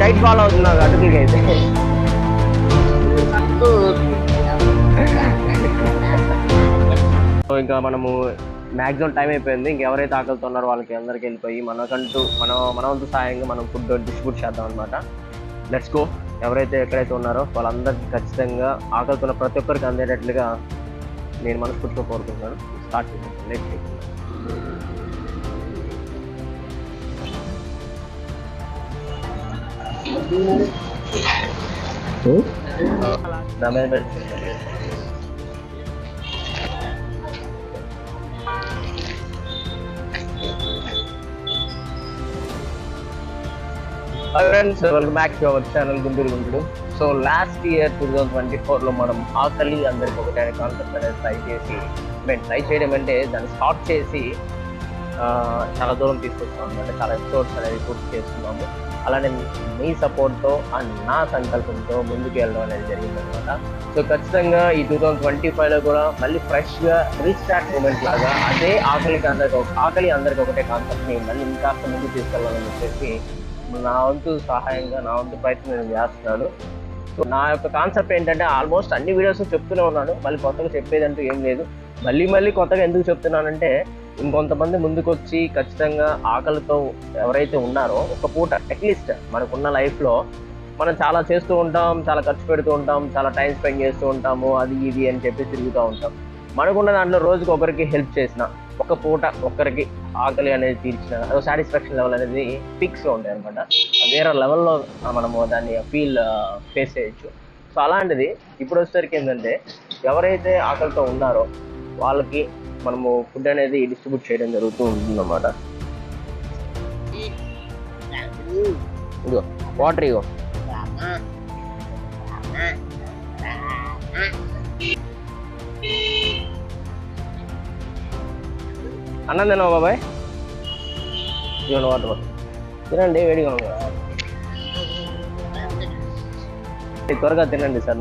Diet follow అవుతున్నావు అటుకులకి అయితే so ఇంకా మనము మ్యాక్సిమం టైం అయిపోయింది. ఇంకెవరైతే ఆకలితో ఉన్నారో వాళ్ళకి అందరికి వెళ్ళిపోయి మనకంటూ మనం మనవంతు సాయంగా మనం ఫుడ్ డిస్ట్రిబ్యూట్ చేద్దాం అనమాట లెట్స్ గో ఎవరైతే ఎక్కడైతే ఉన్నారో వాళ్ళందరికీ ఖచ్చితంగా ఆకలితో ప్రతి ఒక్కరికి అందేటట్లుగా నేను మనస్ఫూర్తిగా కోరుకుంటున్నాను. స్టార్ట్ చేద్దాం. Next friends welcome back to our channel Guntur Guntur so last year two thousand twenty ఫోర్లో మనం ఆకలి అందరికి ఒకటే కాన్సెప్ట్ అనేది ట్రై చేసి మేము ట్రై చేయడం అంటే దాన్ని స్టార్ట్ చేసి చాలా దూరం తీసుకొచ్చాం. అనమాట చాలా ఎపిసోడ్స్ అనేది పూర్తి చేస్తున్నాము అలానే మీ సపోర్ట్తో అండ్ నా సంకల్పంతో ముందుకు వెళ్ళడం అనేది జరిగిందనమాట సో ఖచ్చితంగా ఈ టూ థౌజండ్ ట్వంటీ ఫైవ్లో కూడా మళ్ళీ ఫ్రెష్గా రీస్టార్ట్ మూమెంట్ లాగా అదే ఆకలికి అందరికి ఒక- ఆకలి అందరికి ఒకటే కాన్సెప్ట్ని మళ్ళీ ఇంకా ముందుకు తీసుకెళ్ళాలని చెప్పేసి నా వంతు సహాయంగా నా వంతు ప్రయత్నం నేను చేస్తున్నాను. సో నా యొక్క కాన్సెప్ట్ ఏంటంటే ఆల్మోస్ట్ అన్ని వీడియోస్ చెప్తూనే ఉన్నాను. మళ్ళీ కొత్తగా చెప్పేదంటూ ఏం లేదు. మళ్ళీ మళ్ళీ కొత్తగా ఎందుకు చెప్తున్నానంటే ఇంకొంతమంది ముందుకొచ్చి ఖచ్చితంగా ఆకలితో ఎవరైతే ఉన్నారో ఒక పూట అట్లీస్ట్ మనకున్న లైఫ్లో మనం చాలా చేస్తూ ఉంటాం చాలా ఖర్చు పెడుతూ ఉంటాం చాలా టైం స్పెండ్ చేస్తూ ఉంటాము అది ఇది అని చెప్పి తిరుగుతూ ఉంటాం. మనకున్న దాంట్లో రోజుకి ఒకరికి హెల్ప్ చేసిన ఒక పూట ఒక్కరికి ఆకలి అనేది తీర్చిన అదో సాటిస్ఫాక్షన్ లెవెల్ అనేది ఫిక్స్గా ఉంటాయి అనమాట వేరే లెవెల్లో మనము దాన్ని ఫీల్ ఫేస్ uh, చేయొచ్చు. సో అలాంటిది ఇప్పుడు వచ్చేసరికి ఏంటంటే ఎవరైతే ఆకలితో ఉన్నారో వాళ్ళకి మనము ఫుడ్ అనేది డిస్ట్రిబ్యూట్ చేయడం జరుగుతూ ఉంటుందన్నమాట. ఇగో వాటర్ ఇగో అన్నం తిన్నావా బాబాయ్? ఇవ్వండి వాటర్ తినండి వేడిగా ఉంది. త్వరగా తినండి సార్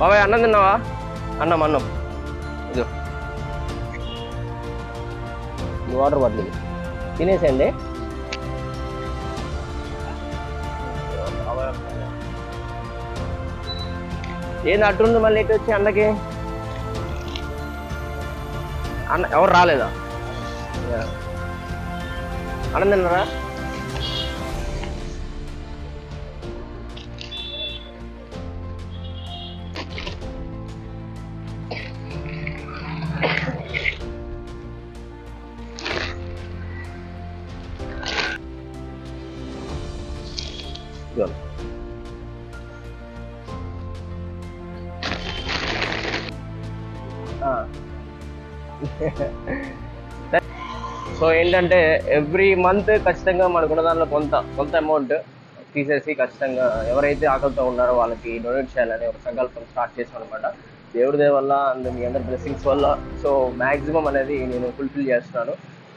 బాబాయ్ అన్నం తిన్నావా? అన్నం అన్నం. ఇదో ఈ వాటర్ బాటిల్ తినేసేయండి. ఏంది అట్టుంది మళ్ళీ ఇటు వచ్చి అన్నకి అన్న ఎవరు రాలేదా? அனந்தனரா Good. Ah. సో ఏంటంటే ఎవ్రీ మంత్ ఖచ్చితంగా మనకున్న దానిలో కొంత కొంత అమౌంట్ తీసేసి ఖచ్చితంగా ఎవరైతే ఆకలితో ఉన్నారో వాళ్ళకి డొనేట్ చేయాలని ఒక సంకల్పం స్టార్ట్ చేసాం అనమాట దేవుడి దయ వల్ల అండ్ మీ అందరి బ్లెస్సింగ్స్ వల్ల. సో మ్యాక్సిమం అనేది నేను ఫుల్ఫిల్ చేస్తున్నాను.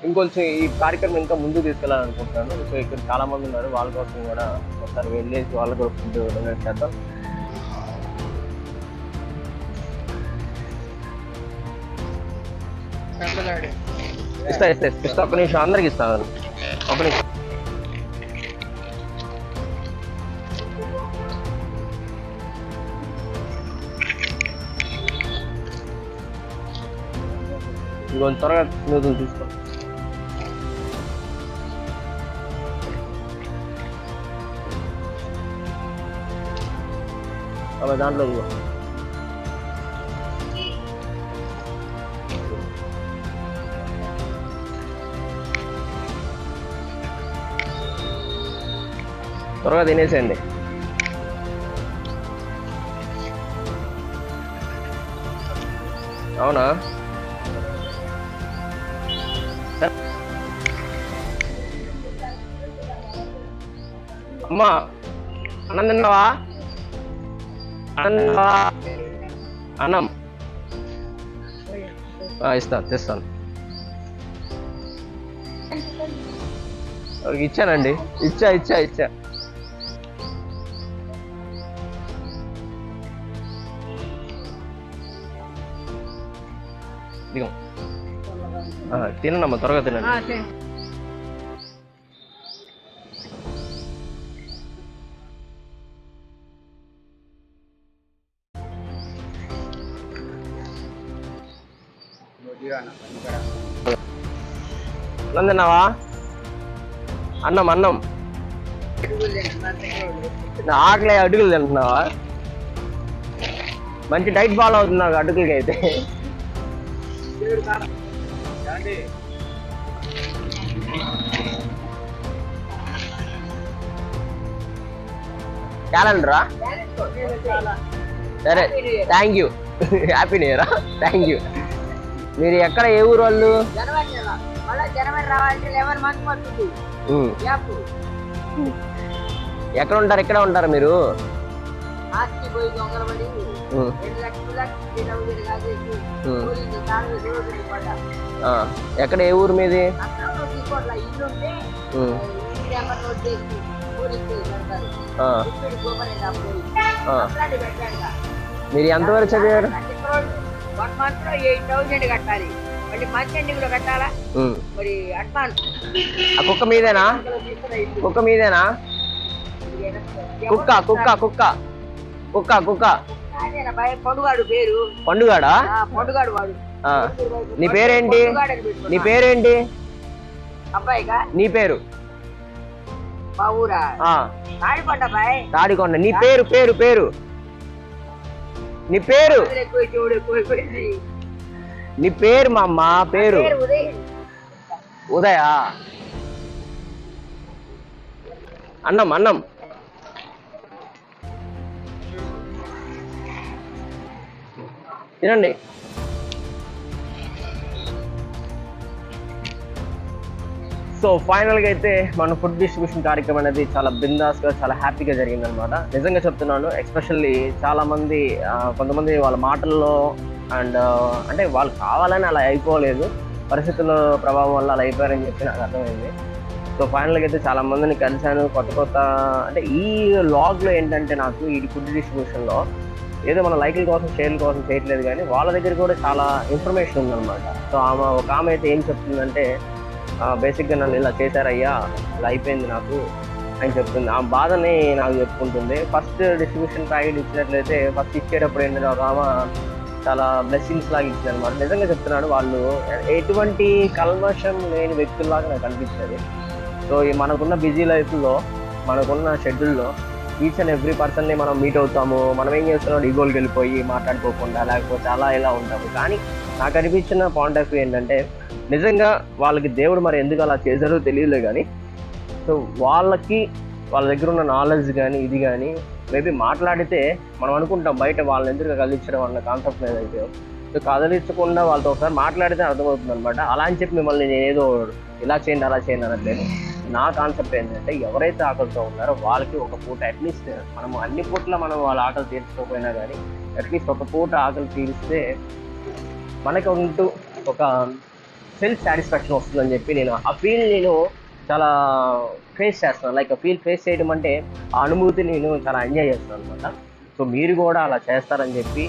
ఇంకొంచెం ఈ కార్యక్రమం ఇంకా ముందుకు తీసుకెళ్ళాలనుకుంటున్నాను సో ఇక్కడ చాలామంది ఉన్నారు వాళ్ళ కోసం కూడా ఒకసారి వెళ్ళేసి వాళ్ళకు కూడా ఫుడ్ డొనేట్ చేద్దాం. ఇస్తా ఇస్తా ఇస్తా ఒక్క నిమిషం అందరికి ఇస్తాను ఒక నిమిషం ఇంకొంచెం త్వరగా నూతులు తీసుకో అవి దాంట్లో త్వరగా తినేసేయండి. అవునా? అమ్మా అన్నం తిన్నావా? అన్నం అన్నం. ఆ, ఇస్తాను తెస్తాను. ఇచ్చానండి. ఇచ్చా ఇచ్చా ఇచ్చా. దిగం ఆ, తినండమ్మా త్వరగా తినండి అన్నం తిన్నావా అన్నం అన్నం నా ఆకలి అడుగులు తింటున్నావా మంచి డైట్ ఫాలో అవుతున్నావు అడుగులకి అయితే క్యాలెండరా? సరే థ్యాంక్ యూ హ్యాపీ న్యూ ఇయరా థ్యాంక్ యూ మీరు ఎక్కడ ఏ ఊరు వాళ్ళు? ఎక్కడ ఉంటారు ఎక్కడ ఉంటారు మీరు? ఎక్కడ ఏ ఊరు మీది? మీరు ఎంతవరకు చదివారు వన్ మంత్లో ఎయిట్ థౌసండ్ కట్టాలి మళ్ళీ మంత్ ఎండింగ్లో కట్టాలా ఉమ్. మరి అడ్వాన్స్ ఆ కుక్క మీదేనా? కుక్క మీదేనా? కుక్క కుక్క కుక్క. కుక్క కుక్క. పొడుగాడు పేరు. పండుగాడా? పొడుగాడు వాడు. నీ పేరేంటి. నీ పేరేంటి? అబ్బాయిగా నీ పేరు? మా ఊరా? అబ్బాయి తాడికొండ నీ పేరు పేరు పేరు? నీ పేరు? నీ పేరు మా అమ్మ పేరు? ఉదయ? అన్నం అన్నం. తినండి. సో ఫైనల్గా అయితే మన ఫుడ్ డిస్ట్రిబ్యూషన్ కార్యక్రమం అనేది చాలా బిందాస్గా చాలా హ్యాపీగా జరిగిందనమాట నిజంగా చెప్తున్నాను ఎస్పెషల్లీ చాలామంది కొంతమంది వాళ్ళ మాటల్లో అండ్ అంటే వాళ్ళు కావాలని అలా అయిపోలేదు. పరిస్థితుల ప్రభావం వల్ల అలా అయిపోయారని చెప్పి నాకు అర్థమైంది. సో ఫైనల్గా అయితే చాలా మందిని కలిశాను. కొత్త కొత్త అంటే ఈ లాగ్లో ఏంటంటే నాకు ఈ ఫుడ్ డిస్ట్రిబ్యూషన్లో ఏదో మన లైక్ల కోసం షేర్ల కోసం చేయట్లేదు కానీ వాళ్ళ దగ్గర కూడా చాలా ఇన్ఫర్మేషన్ ఉందన్నమాట. సో ఆమె ఒక ఆమె అయితే ఏం చెప్తుందంటే బేసిక్గా నన్ను ఇలా చేశారయ్యా ఇలా అయిపోయింది నాకు అని చెప్తుంది. ఆ బాధని నాకు చెప్పుకుంటుంది. ఫస్ట్ డిస్ట్రిబ్యూషన్ ప్యాకెట్ ఇచ్చినట్లయితే ఫస్ట్ ఇచ్చేటప్పుడు ఏంటంటే ఒక ఆమె చాలా బ్లెస్సింగ్స్ లాగా ఇచ్చింది అనమాట నిజంగా చెప్తున్నాడు వాళ్ళు ఎటువంటి కల్మషం లేని వ్యక్తుల్లాగా నాకు అనిపించేది. సో ఈ మనకున్న బిజీ లైఫ్లో మనకున్న షెడ్యూల్లో ఈచ్ అండ్ ఎవ్రీ పర్సన్ని మనం మీట్ అవుతాము. మనం ఏం చేస్తున్నాం? ఈగోల్కి వెళ్ళిపోయి మాట్లాడుకోకుండా లేకపోతే అలా ఇలా ఉంటాము. కానీ నాకు అనిపించిన పాయింట్ ఆఫ్ వ్యూ ఏంటంటే నిజంగా వాళ్ళకి దేవుడు మరి ఎందుకు అలా చేశారో తెలియలే కానీ సో వాళ్ళకి వాళ్ళ దగ్గర ఉన్న నాలెడ్జ్ కానీ ఇది కానీ మేబీ మాట్లాడితే మనం అనుకుంటాం బయట వాళ్ళని ఎందుకు కదిలించడం అన్న కాన్సెప్ట్ ఏదైతే అయితే. సో కదిలించకుండా వాళ్ళతో ఒకసారి మాట్లాడితే అర్థమవుతుంది అనమాట అలా అని చెప్పి మిమ్మల్ని నేను ఏదో ఇలా చేయండి అలా చేయండి అనట్లేదు నా కాన్సెప్ట్ ఏంటంటే ఎవరైతే ఆకలితో ఉన్నారో వాళ్ళకి ఒక పూట అట్లీస్ట్ మనం అన్ని పూట్ల మనం వాళ్ళ ఆకలి తీర్చుకోకపోయినా కానీ అట్లీస్ట్ ఒక పూట ఆకలి తీరిస్తే మనకు ఉంటూ ఒక సెల్ఫ్ సాటిస్ఫాక్షన్ వస్తుందని చెప్పి నేను ఆ ఫీల్ నేను చాలా ఫేస్ చేస్తాను. లైక్ ఫీల్ ఫేస్ చేయడం అంటే ఆ అనుభూతి నేను చాలా ఎంజాయ్ చేస్తాను అనమాట సో మీరు కూడా అలా చేస్తారని చెప్పి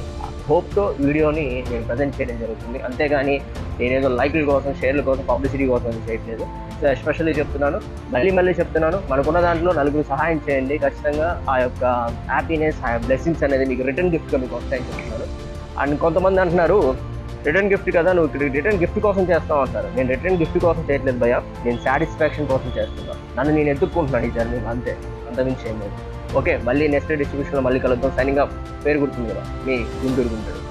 హోప్తో వీడియోని నేను ప్రజెంట్ చేయడం జరుగుతుంది. అంతేగాని నేనేదో లైక్ల కోసం షేర్ల కోసం పబ్లిసిటీ కోసం చేయట్లేదు. సో ఎస్పెషల్లీ చెప్తున్నాను మళ్ళీ మళ్ళీ చెప్తున్నాను మనకున్న దాంట్లో నలుగురు సహాయం చేయండి. ఖచ్చితంగా ఆ యొక్క హ్యాపీనెస్ ఆ బ్లెస్సింగ్స్ అనేది మీకు రిటర్న్ గిఫ్ట్గా మీకు వస్తాయని చెప్తున్నాను. అండ్ కొంతమంది అంటున్నారు రిటర్న్ గిఫ్ట్ కదా నువ్వు ఇక్కడ రిటర్న్ గిఫ్ట్ కోసం చేస్తావు అంటారు. నేను రిటర్న్ గిఫ్ట్ కోసం చేయట్లేదు భయ నేను సాటిస్ఫాక్షన్ కోసం చేస్తున్నాను నన్ను నేను ఎత్తుక్కుంటున్నాను ఈ జర్నీ అంతే. అంతమించి ఏం లేదు. ఓకే మళ్ళీ నెక్స్ట్ డిస్ట్రిబ్యూషన్లో మళ్ళీ కలుద్దాం. సైనింగ్ పేరు గుర్తుంది కదా? మీ గుంటూరు గుంటూరు.